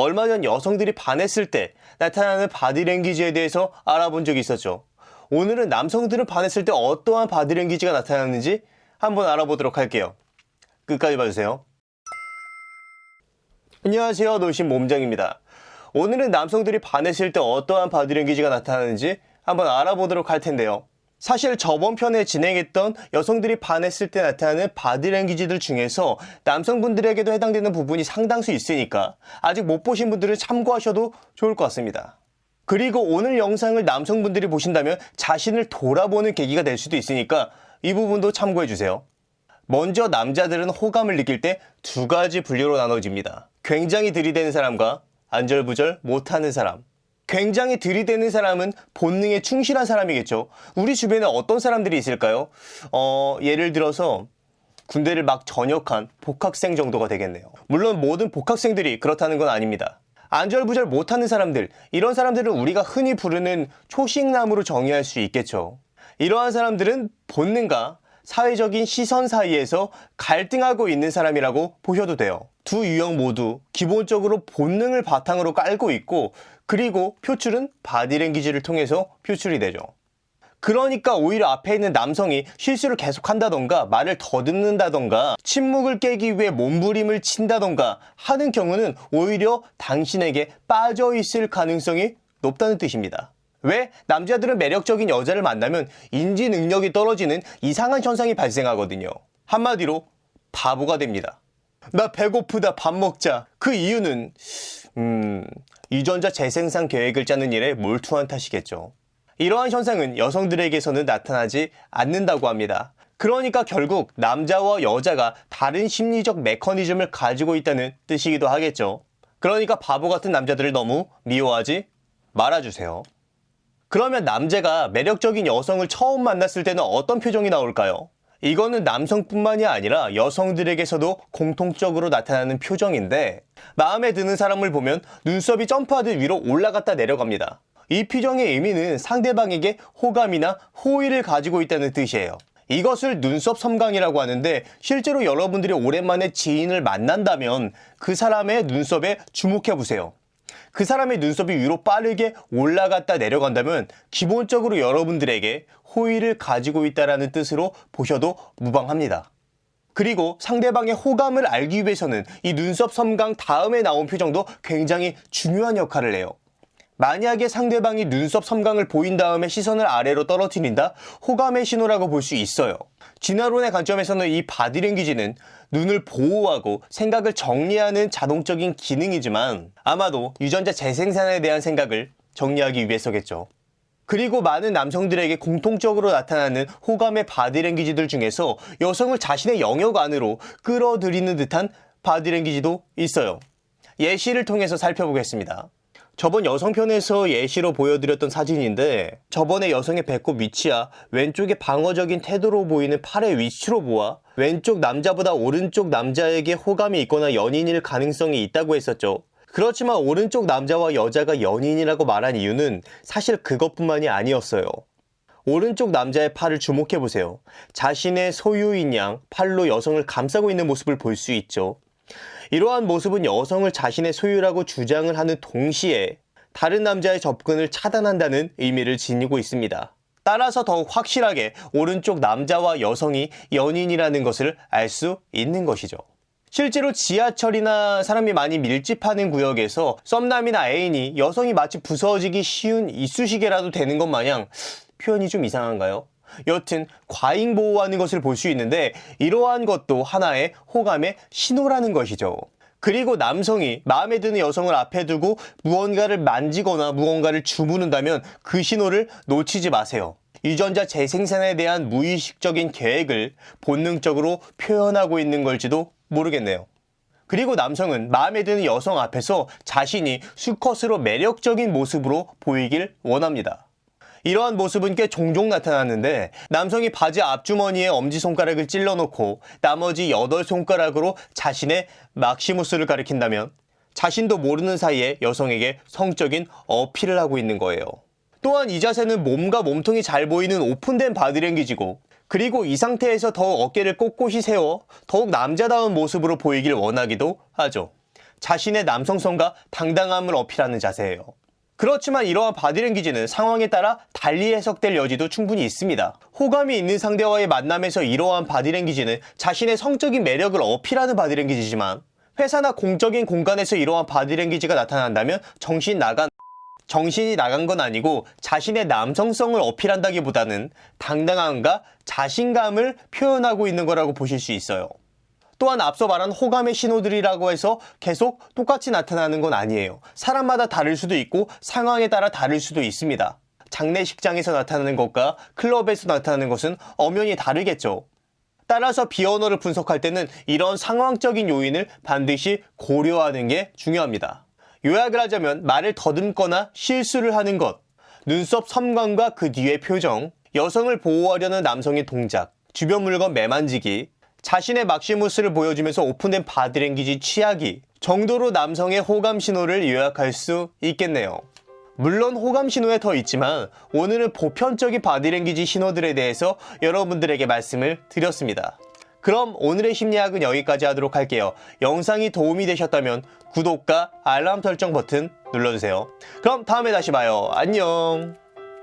얼마 전 여성들이 반했을 때 나타나는 바디랭귀지에 대해서 알아본 적이 있었죠. 오늘은 남성들은 반했을 때 어떠한 바디랭귀지가 나타나는지 한번 알아보도록 할게요. 끝까지 봐주세요. 안녕하세요. 노신 몸장입니다. 오늘은 남성들이 반했을 때 어떠한 바디랭귀지가 나타나는지 한번 알아보도록 할 텐데요. 사실 저번 편에 진행했던 여성들이 반했을 때 나타나는 바디랭귀지들 중에서 남성분들에게도 해당되는 부분이 상당수 있으니까 아직 못 보신 분들은 참고하셔도 좋을 것 같습니다. 그리고 오늘 영상을 남성분들이 보신다면 자신을 돌아보는 계기가 될 수도 있으니까 이 부분도 참고해 주세요. 먼저 남자들은 호감을 느낄 때 두 가지 분류로 나눠집니다. 굉장히 들이대는 사람과 안절부절 못하는 사람. 굉장히 들이대는 사람은 본능에 충실한 사람이겠죠. 우리 주변에 어떤 사람들이 있을까요? 어, 예를 들어서 군대를 막 전역한 복학생 정도가 되겠네요. 물론 모든 복학생들이 그렇다는 건 아닙니다. 안절부절 못하는 사람들, 이런 사람들은 우리가 흔히 부르는 초식남으로 정의할 수 있겠죠. 이러한 사람들은 본능과 사회적인 시선 사이에서 갈등하고 있는 사람이라고 보셔도 돼요. 두 유형 모두 기본적으로 본능을 바탕으로 깔고 있고 그리고 표출은 바디랭귀지를 통해서 표출이 되죠. 그러니까 오히려 앞에 있는 남성이 실수를 계속한다던가 말을 더듬는다던가 침묵을 깨기 위해 몸부림을 친다던가 하는 경우는 오히려 당신에게 빠져 있을 가능성이 높다는 뜻입니다. 왜? 남자들은 매력적인 여자를 만나면 인지 능력이 떨어지는 이상한 현상이 발생하거든요. 한마디로 바보가 됩니다. 나 배고프다 밥 먹자. 그 이유는 음, 유전자 재생산 계획을 짜는 일에 몰두한 탓이겠죠. 이러한 현상은 여성들에게서는 나타나지 않는다고 합니다. 그러니까 결국 남자와 여자가 다른 심리적 메커니즘을 가지고 있다는 뜻이기도 하겠죠. 그러니까 바보 같은 남자들을 너무 미워하지 말아주세요. 그러면 남자가 매력적인 여성을 처음 만났을 때는 어떤 표정이 나올까요? 이거는 남성뿐만이 아니라 여성들에게서도 공통적으로 나타나는 표정인데 마음에 드는 사람을 보면 눈썹이 점프하듯 위로 올라갔다 내려갑니다. 이 표정의 의미는 상대방에게 호감이나 호의를 가지고 있다는 뜻이에요. 이것을 눈썹 섬광이라고 하는데 실제로 여러분들이 오랜만에 지인을 만난다면 그 사람의 눈썹에 주목해 보세요. 그 사람의 눈썹이 위로 빠르게 올라갔다 내려간다면 기본적으로 여러분들에게 호의를 가지고 있다라는 뜻으로 보셔도 무방합니다. 그리고 상대방의 호감을 알기 위해서는 이 눈썹 섬광 다음에 나온 표정도 굉장히 중요한 역할을 해요. 만약에 상대방이 눈썹 섬광을 보인 다음에 시선을 아래로 떨어뜨린다? 호감의 신호라고 볼 수 있어요. 진화론의 관점에서는 이 바디랭귀지는 눈을 보호하고 생각을 정리하는 자동적인 기능이지만 아마도 유전자 재생산에 대한 생각을 정리하기 위해서겠죠. 그리고 많은 남성들에게 공통적으로 나타나는 호감의 바디랭귀지들 중에서 여성을 자신의 영역 안으로 끌어들이는 듯한 바디랭귀지도 있어요. 예시를 통해서 살펴보겠습니다. 저번 여성편에서 예시로 보여드렸던 사진인데 저번에 여성의 배꼽 위치야 왼쪽의 방어적인 태도로 보이는 팔의 위치로 보아 왼쪽 남자보다 오른쪽 남자에게 호감이 있거나 연인일 가능성이 있다고 했었죠. 그렇지만 오른쪽 남자와 여자가 연인이라고 말한 이유는 사실 그것뿐만이 아니었어요. 오른쪽 남자의 팔을 주목해 보세요. 자신의 소유인 양 팔로 여성을 감싸고 있는 모습을 볼 수 있죠. 이러한 모습은 여성을 자신의 소유라고 주장을 하는 동시에 다른 남자의 접근을 차단한다는 의미를 지니고 있습니다. 따라서 더욱 확실하게 오른쪽 남자와 여성이 연인이라는 것을 알 수 있는 것이죠. 실제로 지하철이나 사람이 많이 밀집하는 구역에서 썸남이나 애인이 여성이 마치 부서지기 쉬운 이쑤시개라도 되는 것 마냥 표현이 좀 이상한가요? 여튼 과잉 보호하는 것을 볼 수 있는데 이러한 것도 하나의 호감의 신호라는 것이죠. 그리고 남성이 마음에 드는 여성을 앞에 두고 무언가를 만지거나 무언가를 주무른다면 그 신호를 놓치지 마세요. 유전자 재생산에 대한 무의식적인 계획을 본능적으로 표현하고 있는 걸지도 모르겠네요. 그리고 남성은 마음에 드는 여성 앞에서 자신이 수컷으로 매력적인 모습으로 보이길 원합니다. 이러한 모습은 꽤 종종 나타나는데 남성이 바지 앞주머니에 엄지손가락을 찔러놓고 나머지 8손가락으로 자신의 막시무스를 가리킨다면 자신도 모르는 사이에 여성에게 성적인 어필을 하고 있는 거예요. 또한 이 자세는 몸과 몸통이 잘 보이는 오픈된 바디랭귀지고 그리고 이 상태에서 더욱 어깨를 꼿꼿이 세워 더욱 남자다운 모습으로 보이길 원하기도 하죠. 자신의 남성성과 당당함을 어필하는 자세예요. 그렇지만 이러한 바디랭귀지는 상황에 따라 달리 해석될 여지도 충분히 있습니다. 호감이 있는 상대와의 만남에서 이러한 바디랭귀지는 자신의 성적인 매력을 어필하는 바디랭귀지지만 회사나 공적인 공간에서 이러한 바디랭귀지가 나타난다면 정신 나간 정신이 나간 건 아니고 자신의 남성성을 어필한다기보다는 당당함과 자신감을 표현하고 있는 거라고 보실 수 있어요. 또한 앞서 말한 호감의 신호들이라고 해서 계속 똑같이 나타나는 건 아니에요. 사람마다 다를 수도 있고 상황에 따라 다를 수도 있습니다. 장례식장에서 나타나는 것과 클럽에서 나타나는 것은 엄연히 다르겠죠. 따라서 비언어를 분석할 때는 이런 상황적인 요인을 반드시 고려하는 게 중요합니다. 요약을 하자면 말을 더듬거나 실수를 하는 것, 눈썹 섬광과 그 뒤의 표정, 여성을 보호하려는 남성의 동작, 주변 물건 매만지기, 자신의 막시무스를 보여주면서 오픈된 바디랭귀지 취하기 정도로 남성의 호감 신호를 요약할 수 있겠네요. 물론 호감 신호에 더 있지만 오늘은 보편적인 바디랭귀지 신호들에 대해서 여러분들에게 말씀을 드렸습니다. 그럼 오늘의 심리학은 여기까지 하도록 할게요. 영상이 도움이 되셨다면 구독과 알람 설정 버튼 눌러주세요. 그럼 다음에 다시 봐요. 안녕.